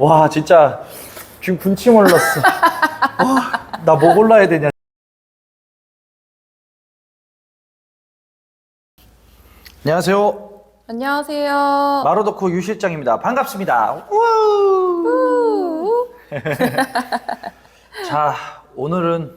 와 진짜 지금 군침 흘렀어. 나 뭐 골라야 되냐. 안녕하세요. 안녕하세요. 마로도코 유 실장입니다. 반갑습니다. 우! 우. 자 오늘은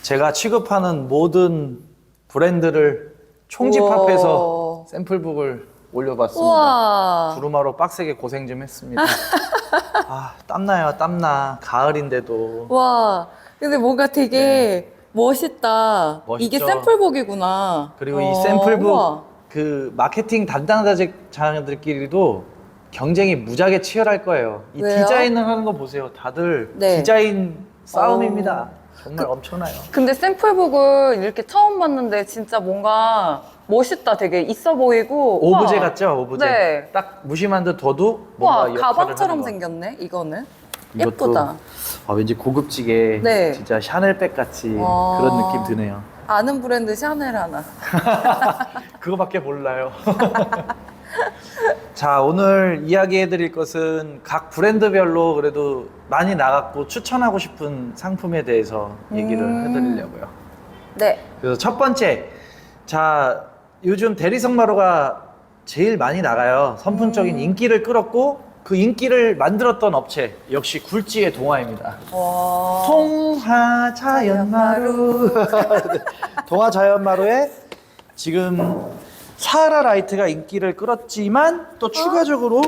제가 취급하는 모든 브랜드를 총집합해서. 샘플북을 올려봤습니다. 우와. 두루마로 빡세게 고생 좀 했습니다. 아 땀나요 땀나 가을인데도 와. 근데 뭔가 되게 멋있다. 멋있죠? 이게 샘플북이구나. 그리고 어, 이 샘플북 우와. 그 마케팅 담당자들끼리도 경쟁이 무지하게 치열할 거예요. 이 왜요? 디자인을 하는 거 보세요. 다들 네. 디자인 싸움입니다. 어. 정말 엄청나요. 근데 샘플북을 이렇게 처음 봤는데 진짜 뭔가 멋있다. 되게 있어 보이고. 오브제 우와. 같죠? 오브제. 네. 딱 무심한 듯 둬도 뭔가 와, 역할을 가방처럼 하는. 생겼네. 이거는. 이것도 예쁘다. 아, 왠지 고급지게 네. 진짜 샤넬백 같이 와. 그런 느낌 드네요. 아는 브랜드 샤넬 하나. 그거밖에 몰라요. 자, 오늘 이야기해 드릴 것은 각 브랜드별로 그래도 많이 나갔고 추천하고 싶은 상품에 대해서 얘기를 음. 해 드리려고요. 네. 그래서 첫 번째, 자, 요즘 대리석 마루가 제일 많이 나가요. 선풍적인 음. 인기를 끌었고 그 인기를 만들었던 업체 역시 굴지의 동화입니다. 와. 동화 자연마루 동화 자연마루에 지금 사하라 라이트가 인기를 끌었지만 또 추가적으로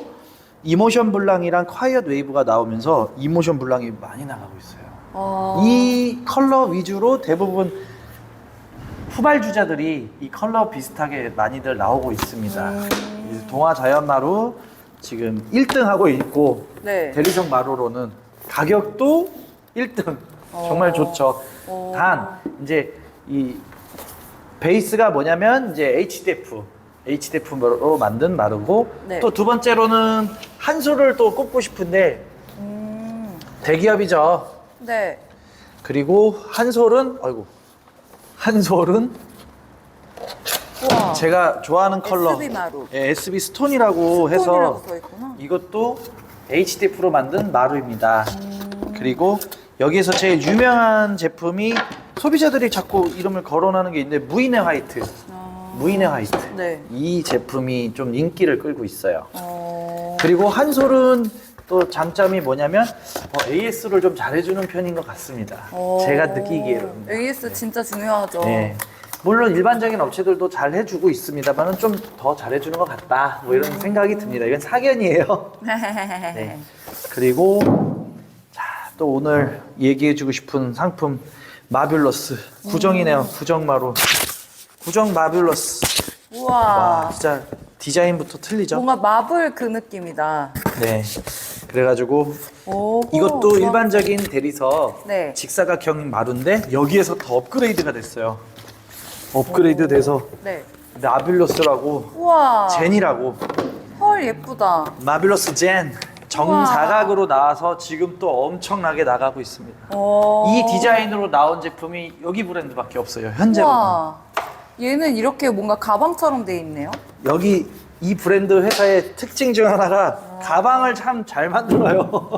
이모션 블랑이랑 콰이엇 웨이브가 나오면서 이모션 블랑이 많이 나가고 있어요. 와. 이 컬러 위주로 대부분 후발주자들이 이 컬러 비슷하게 많이들 나오고 있습니다. 음. 이 동화 자연마루 지금 1등 하고 있고 네. 대리석 마루로는 가격도 1등 정말 어. 좋죠. 어. 단 이제 이 베이스가 뭐냐면 이제 HDF HDF로 만든 마루고 네. 또 두 번째로는 한솔을 또 꼽고 싶은데 음. 대기업이죠. 네. 그리고 한솔은 아이고 한솔은 우와. 제가 좋아하는 컬러 SB 마루. 예, SB 스톤이라고 해서 스톤이라고 써있구나. 이것도 HDF로 만든 마루입니다. 음. 그리고 여기에서 제일 유명한 제품이 소비자들이 자꾸 이름을 거론하는 게 있는데 무인의 화이트. 아. 무인의 화이트. 네. 이 제품이 좀 인기를 끌고 있어요. 어. 그리고 한솔은 또 장점이 뭐냐면 어, AS를 좀 잘해주는 편인 것 같습니다. 어. 제가 느끼기에는. AS 진짜 중요하죠. 네. 물론 일반적인 업체들도 잘 해주고 있습니다만은 좀 더 잘해주는 것 같다. 뭐 이런 생각이 듭니다. 이건 사견이에요. 네. 그리고 자, 또 오늘 얘기해주고 싶은 상품 마뷸러스 구정이네요. 구정마루. 구정 마뷸러스. 우와. 와, 진짜 디자인부터 틀리죠? 뭔가 마블 그 느낌이다. 네. 그래가지고 오. 이것도 우와. 일반적인 대리석 네. 직사각형 마루인데 여기에서 더 업그레이드가 됐어요. 업그레이드 돼서 네. 마뷸러스라고 우와. 젠이라고 헐 예쁘다. 마뷸러스 젠 정사각으로 나와서 지금 또 엄청나게 나가고 있습니다. 어. 이 디자인으로 나온 제품이 여기 브랜드밖에 없어요. 현재로 우와. 얘는 이렇게 뭔가 가방처럼 돼 있네요. 여기 이 브랜드 회사의 특징 중 하나가 가방을 참 잘 만들어요.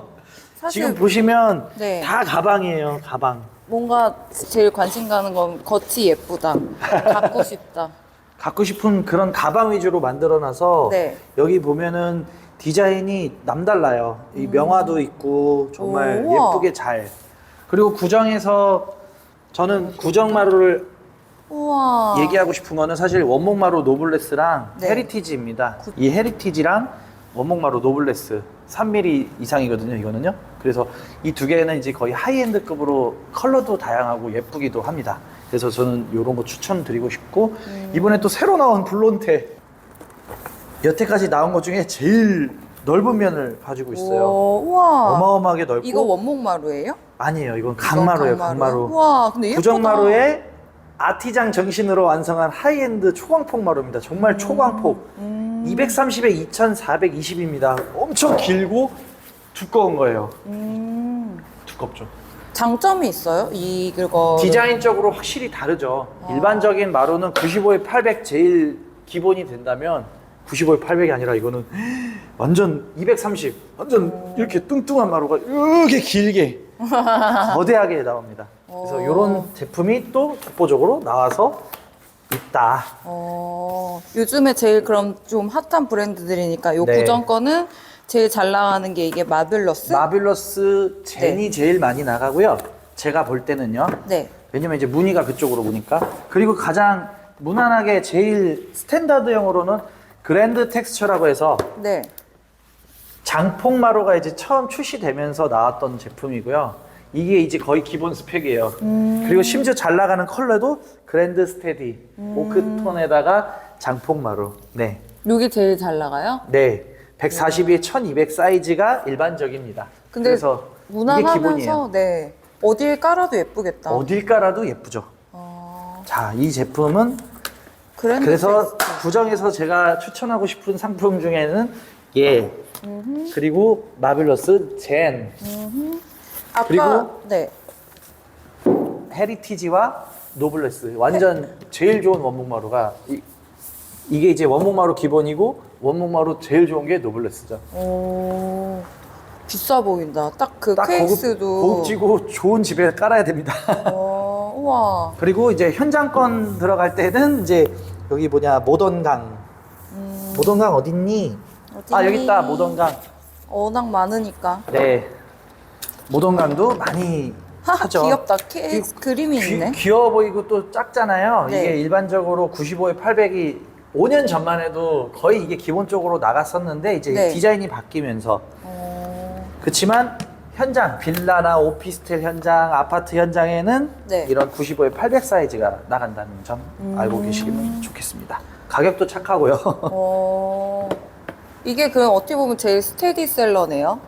사실 지금 보시면 네. 다 가방이에요. 가방. 뭔가 제일 관심 가는 건 겉이 예쁘다. 갖고 싶다. 갖고 싶은 그런 가방 위주로 만들어놔서 네. 여기 보면은 디자인이 남달라요. 이 명화도 있고 정말 음. 오, 우와. 예쁘게 잘. 그리고 구정에서 저는 구정 마루를 우와. 얘기하고 싶은 거는 사실 원목 마루 노블레스랑 네. 헤리티지입니다. 이 헤리티지랑 원목 마루 노블레스 3mm 이상이거든요, 이거는요. 그래서 이 두 개는 이제 거의 하이엔드급으로 컬러도 다양하고 예쁘기도 합니다. 그래서 저는 이런 거 추천드리고 싶고 음. 이번에 또 새로 나온 블론테 여태까지 나온 것 중에 제일 넓은 면을 가지고 있어요. 오, 우와. 어마어마하게 넓고 이거 원목 마루예요? 아니에요, 이건 강마루예요, 강마루. 우와, 근데 예쁘다. 구정마루의 아티장 정신으로 완성한 하이엔드 초광폭 마루입니다. 정말 초광폭. 음. 230에 2420입니다. 엄청 길고 두꺼운 거예요. 음. 두껍죠. 장점이 있어요? 이거 디자인적으로 확실히 다르죠. 아. 일반적인 마루는 95에 800 제일 기본이 된다면 95에 800이 아니라 이거는 완전 230 완전 이렇게 뚱뚱한 마루가 이렇게 길게 거대하게 나옵니다. 그래서 오. 이런 제품이 또 독보적으로 나와서 있다. 어, 요즘에 제일 그럼 좀 핫한 브랜드들이니까 요 네. 구정 거는 제일 잘 나가는 게 이게 마블러스? 마빌러스 젠이 네. 제일 많이 나가고요. 제가 볼 때는요. 네. 왜냐면 이제 무늬가 그쪽으로 보니까 그리고 가장 무난하게 제일 스탠다드형으로는 그랜드 텍스처라고 해서 네. 장폭마루가 이제 처음 출시되면서 나왔던 제품이고요. 이게 이제 거의 기본 스펙이에요. 그리고 심지어 잘 나가는 컬러도 그랜드 스테디 오크톤에다가 장폭마루. 네, 요게 제일 잘 나가요? 네. 142에 1200 사이즈가 일반적입니다. 근데 그래서 이게 기본이에요. 무난하면서 네. 어딜 깔아도 예쁘겠다. 어딜 깔아도 예쁘죠. 어, 자, 이 제품은 그랜드 그래서 텍스처. 구정에서 제가 추천하고 싶은 상품 중에는 얘 그리고 마빌러스 젠 아까 그리고 네. 헤리티지와 노블레스 완전 제일 좋은 원목마루가 이, 이게 이제 원목마루 기본이고 원목마루 제일 좋은 게 노블레스죠. 오, 비싸 보인다. 딱 그딱 케이스도. 고급, 고급지고 좋은 집에 깔아야 됩니다. 어, 우와. 그리고 이제 현장권 들어갈 때는 이제 여기 뭐냐 모던강 모던강 어딨니? 아 여기 있다? 모던강. 워낙 많으니까. 네. 모던강도 많이 하죠. 귀엽다. 케이스 그림이 귀, 있네. 귀여워 보이고 또 작잖아요. 네. 이게 일반적으로 95에 800이 5년 전만 해도 거의 이게 기본적으로 나갔었는데 이제 네. 디자인이 바뀌면서 어, 그렇지만 현장 빌라나 오피스텔 현장 아파트 현장에는 네. 이런 95에 800 사이즈가 나간다는 점 음. 알고 계시면 좋겠습니다. 가격도 착하고요. 어, 이게 그럼 어떻게 보면 제일 스테디셀러네요.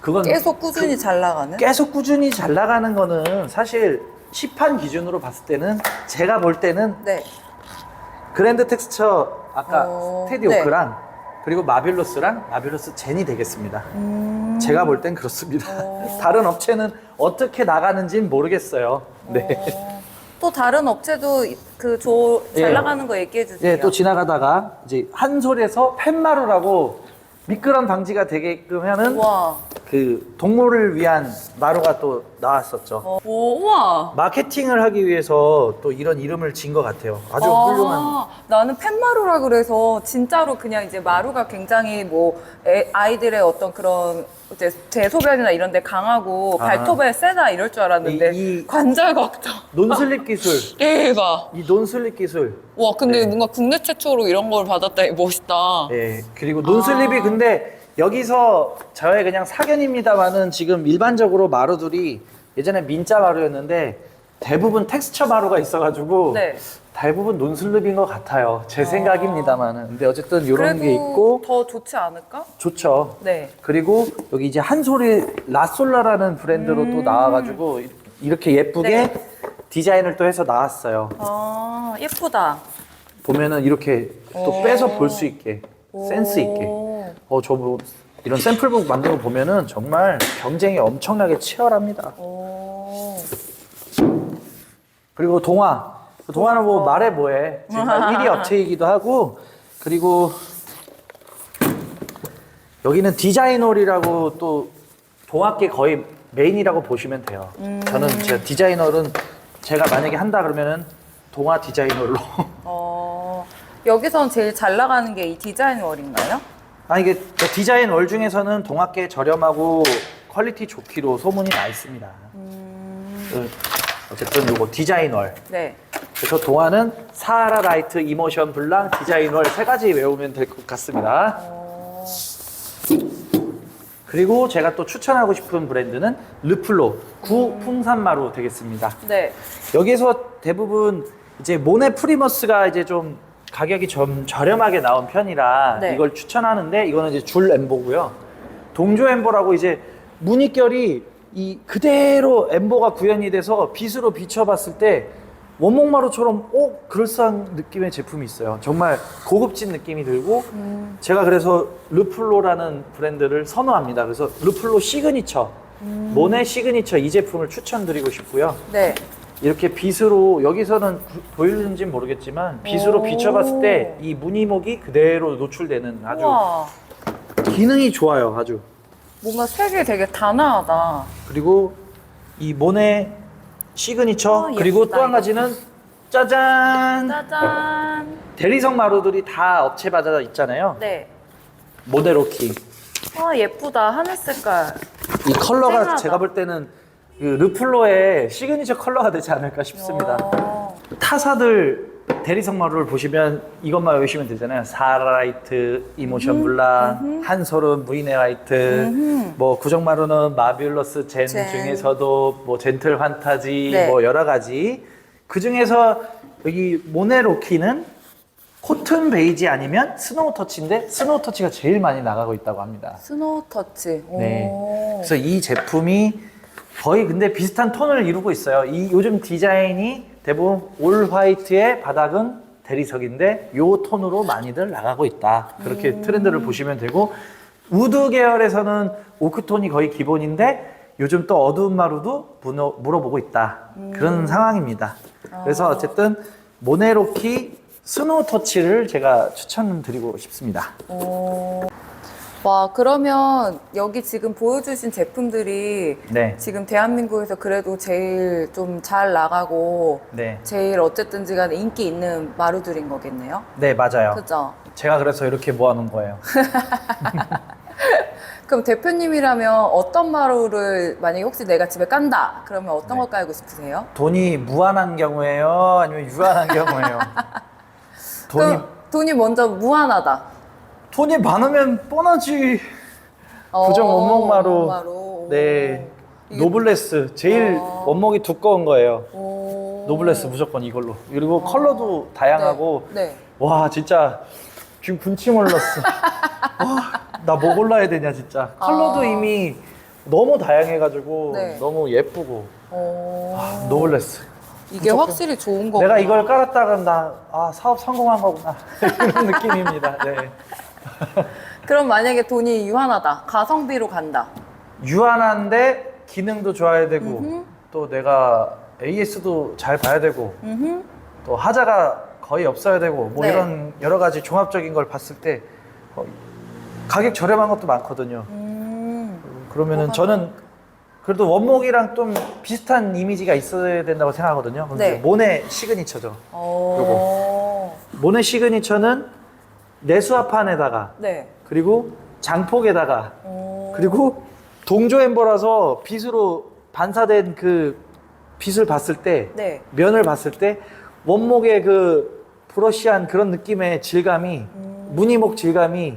그건 계속 꾸준히 잘 나가는. 계속 꾸준히 잘 나가는 거는 사실 시판 기준으로 봤을 때는 제가 볼 때는 네. 그랜드 텍스처 아까 어, 스테디 네. 오크랑 그리고 마빌러스랑 마빌러스 젠이 되겠습니다. 음, 제가 볼 땐 그렇습니다. 어. 다른 업체는 어떻게 나가는지는 모르겠어요. 네. 어, 또 다른 업체도 그잘 예. 나가는 거 얘기해 주세요. 예, 또 지나가다가 이제 한솔에서 팻마루라고 미끄럼 방지가 되게끔 하는 우와. 그 동물을 위한 마루가 또 나왔었죠. 어, 오, 우와. 마케팅을 하기 위해서 또 이런 이름을 진것 같아요. 아주 아, 훌륭한. 나는 팻마루라 그래서 진짜로 그냥 이제 마루가 굉장히 뭐 애- 아이들의 어떤 그런 이제 대소변이나 이런 데 강하고 아. 발톱에 세다 이럴 줄 알았는데 이- 이- 관절 걱정. 논슬립 기술. 대박. 이 논슬립 기술. 와 근데 네. 뭔가 국내 최초로 이런 걸 받았다 멋있다. 예, 그리고 논슬립이 아. 근데 여기서 저의 그냥 사견입니다만은 지금 일반적으로 마루들이 예전에 민자 마루였는데 대부분 텍스처 마루가 있어가지고 네. 대부분 논슬립인 것 같아요. 제 생각입니다만은. 근데 어쨌든 이런 게 있고 더 좋지 않을까? 좋죠. 네. 그리고 여기 이제 한솔이 라솔라라는 브랜드로 또 나와가지고 이렇게 예쁘게 음. 네. 디자인을 또 해서 나왔어요. 아 예쁘다. 보면은 이렇게 또 오. 빼서 볼 수 있게 센스 있게. 오. 어, 저 뭐 이런 샘플북 만든 거 보면은 정말 경쟁이 엄청나게 치열합니다. 오. 그리고 동화. 동화는 뭐 말해 뭐해. 정말 1위 업체이기도 하고 그리고 여기는 디자이너리라고 또 동화계 거의 메인이라고 보시면 돼요. 저는 제 디자이너는 제가 만약에 한다 그러면은 동화 디자이너로. 어, 여기선 제일 잘 나가는 게 이 디자인 월인가요? 아 이게 저 디자인 월 중에서는 동학계 저렴하고 퀄리티 좋기로 소문이 나 있습니다. 그, 어쨌든 요거 디자인 월. 네. 그래서 동화는 사하라 라이트, 이모션 블랑, 디자인 월 세 가지 외우면 될 것 같습니다. 어, 그리고 제가 또 추천하고 싶은 브랜드는 르플로 구 풍산마루 되겠습니다. 네. 여기서 대부분 이제 모네 프리머스가 이제 좀 가격이 좀 저렴하게 나온 편이라 네. 이걸 추천하는데 이거는 이제 줄 엠보고요. 동조 엠보라고 이제 무늬결이 이 그대로 엠보가 구현이 돼서 빗으로 비춰봤을 때 원목마루처럼 어 그럴싸한 느낌의 제품이 있어요. 정말 고급진 느낌이 들고 제가 그래서 르플로라는 브랜드를 선호합니다. 그래서 르플로 시그니처 모네 시그니처 이 제품을 추천드리고 싶고요. 네. 이렇게 빗으로 여기서는 구- 보이는지 모르겠지만 빗으로 오. 비춰봤을 때 이 무늬목이 그대로 노출되는 아주 우와. 기능이 좋아요 아주 뭔가 색이 되게 단아하다. 그리고 이 모네 시그니처 어, 그리고 예쁘다, 또한 이거. 가지는 짜잔 짜잔. 대리석 마루들이 다 업체마다 있잖아요 네. 모네로키 아 예쁘다 하늘 색깔. 이 컬러가 쨍하다. 제가 볼 때는 그 르플로의 시그니처 컬러가 되지 않을까 싶습니다 어. 타사들 대리석 마루를 보시면 이것만 외우시면 되잖아요. 사라라이트, 이모션 블란, 한솔은 무이네라이트, 뭐 구정 마루는 마뷸러스 젠, 젠. 중에서도 뭐 젠틀 환타지, 네. 뭐 여러 가지. 그 중에서 여기 모네로키는 코튼 베이지 아니면 스노우 터치인데 스노우 터치가 제일 많이 나가고 있다고 합니다. 스노우 터치. 네. 오. 그래서 이 제품이 거의 근데 비슷한 톤을 이루고 있어요. 이 요즘 디자인이 대부분 올 화이트의 바닥은 대리석인데 요 톤으로 많이들 나가고 있다. 그렇게 트렌드를 보시면 되고 우드 계열에서는 오크톤이 거의 기본인데 요즘 또 어두운 마루도 문어- 물어보고 있다. 그런 상황입니다. 그래서 어쨌든 모네로키 스노우 터치를 제가 추천드리고 싶습니다. 오. 와 그러면 여기 지금 보여주신 제품들이 네. 지금 대한민국에서 그래도 제일 좀 잘 나가고 네. 제일 어쨌든지 간에 인기 있는 마루들인 거겠네요. 네, 맞아요. 그죠? 제가 그래서 이렇게 모아놓은 거예요. 그럼 대표님이라면 어떤 마루를 만약에 혹시 내가 집에 깐다 그러면 어떤 네. 걸 깔고 싶으세요? 돈이 무한한 경우에요? 아니면 유한한 경우에요? 돈이, 그럼 돈이 먼저 무한하다. 돈이 많으면 뻔하지. 부정 어, 원목 마루. 원목마루. 네. 이게- 노블레스. 제일 어. 원목이 두꺼운 거예요. 오. 노블레스 무조건 이걸로. 그리고 컬러도 다양하고. 네. 네. 와, 진짜. 지금 군침 흘렀어. 나 뭐 골라야 되냐, 진짜. 컬러도 아. 이미 너무 다양해가지고. 네. 너무 예쁘고. 오. 아, 노블레스. 이게. 확실히 좋은 거구나. 내가 이걸 깔았다가 나, 아, 사업 성공한 거구나. 이런 느낌입니다. 네. 그럼 만약에 돈이 유한하다. 가성비로 간다. 유한한데 기능도 좋아야 되고, 음흠. 또 내가 AS도 잘 봐야 되고, 음흠. 또 하자가 거의 없어야 되고, 뭐 네. 이런 여러 가지 종합적인 걸 봤을 때, 어, 가격 저렴한 것도 많거든요. 음. 그러면은 뭐가 저는 그래도 원목이랑 좀 비슷한 이미지가 있어야 된다고 생각하거든요. 근데 네. 모네 시그니처죠. 어. 모네 시그니처는 내수화판에다가 네. 그리고 장폭에다가 어. 그리고 동조 엠버라서 빗으로 반사된 그 빗을 봤을 때 네. 면을 봤을 때 원목의 그 브러쉬한 그런 느낌의 질감이 음. 무늬목 질감이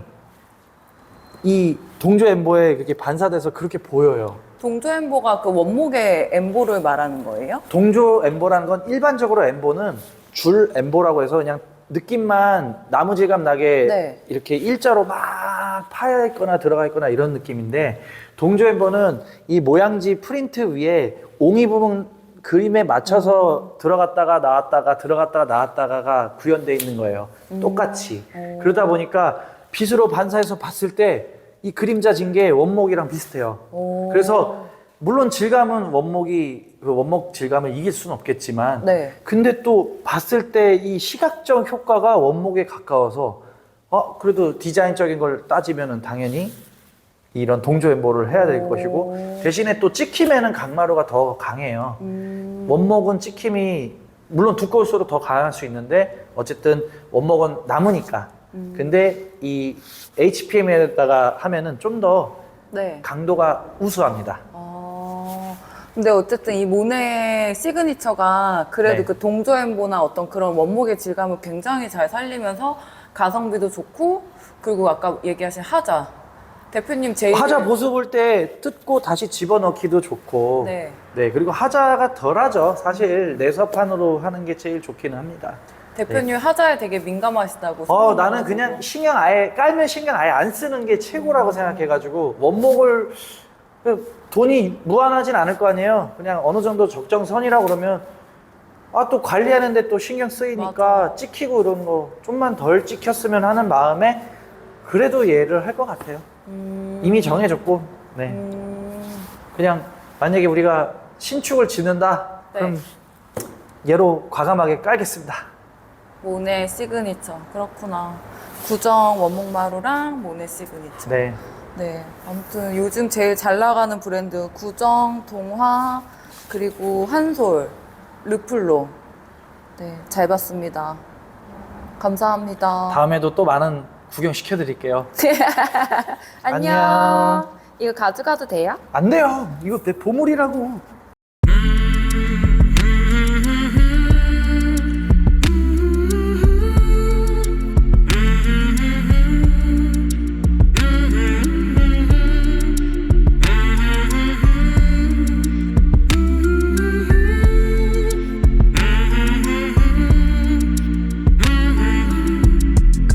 이 동조 엠버에 그렇게 반사돼서 그렇게 보여요. 동조 엠보가 그 원목의 엠보를 말하는 거예요? 동조 엠보라는 건 일반적으로 엠보는 줄 엠보라고 해서 그냥 느낌만 나무 질감 나게 네. 이렇게 일자로 막 파여 있거나 들어가 있거나 이런 느낌인데 동조 엠보는 이 모양지 프린트 위에 옹이 부분 그림에 맞춰서 들어갔다가 나왔다가 들어갔다가 나왔다가가 구현돼 있는 거예요. 똑같이. 그러다 보니까 빛으로 반사해서 봤을 때 이 그림자 진 게 원목이랑 비슷해요. 오. 그래서 물론 질감은 원목이 그 원목 질감을 이길 수는 없겠지만 네. 근데 또 봤을 때 이 시각적 효과가 원목에 가까워서 어 그래도 디자인적인 걸 따지면은 당연히 이런 동조 엠보를 해야 될 오. 것이고 대신에 또 찍힘에는 강마루가 더 강해요. 음. 원목은 찍힘이 물론 두꺼울수록 더 강할 수 있는데 어쨌든 원목은 나무니까. 음. 근데 이 HPM에다가 하면은 좀더 네. 강도가 우수합니다. 어. 근데 어쨌든 이 모네 시그니처가 그래도 네. 그 동조 엠보나 어떤 그런 원목의 질감을 굉장히 잘 살리면서 가성비도 좋고 그리고 아까 얘기하신 하자 대표님 제일 하자 보수 볼 때 뜯고 다시 집어넣기도 좋고 네. 네, 그리고 하자가 덜하죠 사실 내서판으로 하는 게 제일 좋기는 합니다 대표님 하자에 되게 민감하시다고 어 나는 나가지고. 그냥 신경 아예 깔면 신경 아예 안 쓰는 게 최고라고 생각해가지고 원목을 그 돈이 무한하진 않을 거 아니에요 그냥 어느 정도 적정선이라고 그러면 아 또 관리하는데 또 신경 쓰이니까 맞아. 찍히고 이런 거 좀만 덜 찍혔으면 하는 마음에 그래도 얘를 할 것 같아요 음. 이미 정해졌고 네 음. 그냥 만약에 우리가 신축을 짓는다 네. 그럼 얘로 과감하게 깔겠습니다. 모네 시그니처. 그렇구나. 구정 원목마루랑 모네 시그니처. 네. 네. 아무튼 요즘 제일 잘 나가는 브랜드 구정, 동화, 그리고 한솔, 르플로. 네. 잘 봤습니다. 감사합니다. 다음에도 또 많은 구경 시켜드릴게요. 안녕. 안녕. 이거 가져가도 돼요? 안 돼요. 이거 내 보물이라고.